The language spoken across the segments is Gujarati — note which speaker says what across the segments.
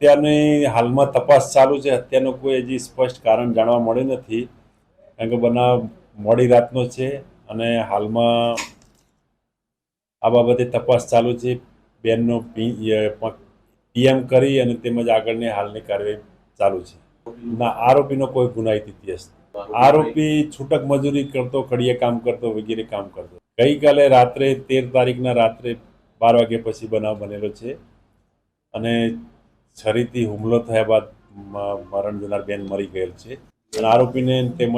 Speaker 1: હત્યાની હાલમાં તપાસ ચાલુ છે. હત્યાનું કોઈ હજી સ્પષ્ટ કારણ જાણવા મળ્યું નથી. કારણ કે બનાવ મોડી રાતનો છે અને હાલમાં આ બાબતે તપાસ ચાલુ છે. બેનનો પીએમ કરી અને તેમજ આગળની હાલની કાર્યવાહી ચાલુ છે. ના, આરોપીનો કોઈ ગુનાહિત ઇતિહાસ આરોપી છૂટક મજૂરી કરતો કડીએ કામ કરતો, વગેરે કામ કરતો. ગઈકાલે રાત્રે તેર તારીખના રાત્રે બાર વાગ્યા પછી બનાવ બનેલો છે. અને છરીથી હુમલો થયા બાદ મરણ જનાર બેન મરી ગયેલ છે. અને આરોપીને તેમજ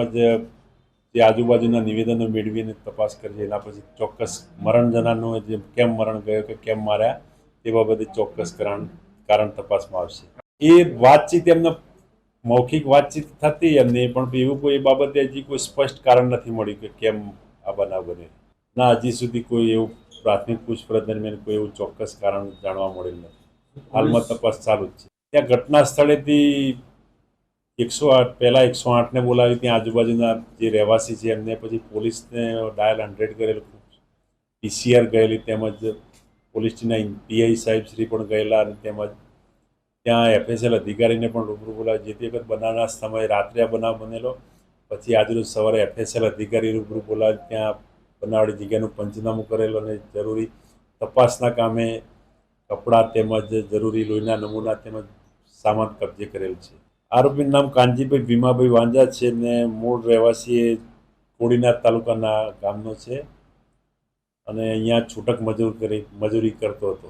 Speaker 1: જે આજુબાજુના નિવેદનો મેળવીને તપાસ કરી છે, એના પછી ચોક્કસ મરણ જનારનો જે કેમ મરણ ગયો કે કેમ માર્યા તે બાબતે ચોક્કસ કારણ કારણ તપાસમાં આવશે. એ વાતચીત એમને, મૌખિક વાતચીત થતી એમને પણ એવું કોઈ એ બાબતે હજી કોઈ સ્પષ્ટ કારણ નથી મળ્યું કે કેમ આ બનાવ બને ના, હજી સુધી કોઈ એવું પ્રાથમિક પૂછપરછ દરમિયાન કોઈ એવું ચોક્કસ કારણ જાણવા મળેલ નથી. હાલમાં તપાસ ચાલુ જ છે. ત્યાં ઘટના સ્થળેથી એકસો આઠ, પહેલાં એકસો આઠને બોલાવી ત્યાં આજુબાજુના જે રહેવાસી છે, એમને પછી પોલીસને ડાયલ હંડ્રેડ કરેલું પીસીઆર ગયેલી તેમજ પોલીસના પીઆઈ સાહેબ શ્રી પણ ગયેલા અને તેમજ ત્યાં એફએસએલ અધિકારીને પણ રૂબરૂ બોલાવી. જે તે વખત બનાવના સમયે રાત્રે આ બનાવ બનેલો. પછી આજરોજ સવારે એફએસએલ અધિકારી રૂબરૂ બોલાવી ત્યાં બનાવડી જગ્યાનું પંચનામું કરેલું અને જરૂરી તપાસના કામે કપડાં તેમજ જરૂરી લોહીના નમૂના તેમજ સામાન કબજે કરેલ છે. આરોપીનું નામ કાનજીભાઈ ભીમાભાઈ વાંજા છે ને મૂળ રહેવાસી એ કોડીનાર તાલુકાના ગામનો છે અને અહીંયા છૂટક મજૂર કરી, મજૂરી કરતો હતો.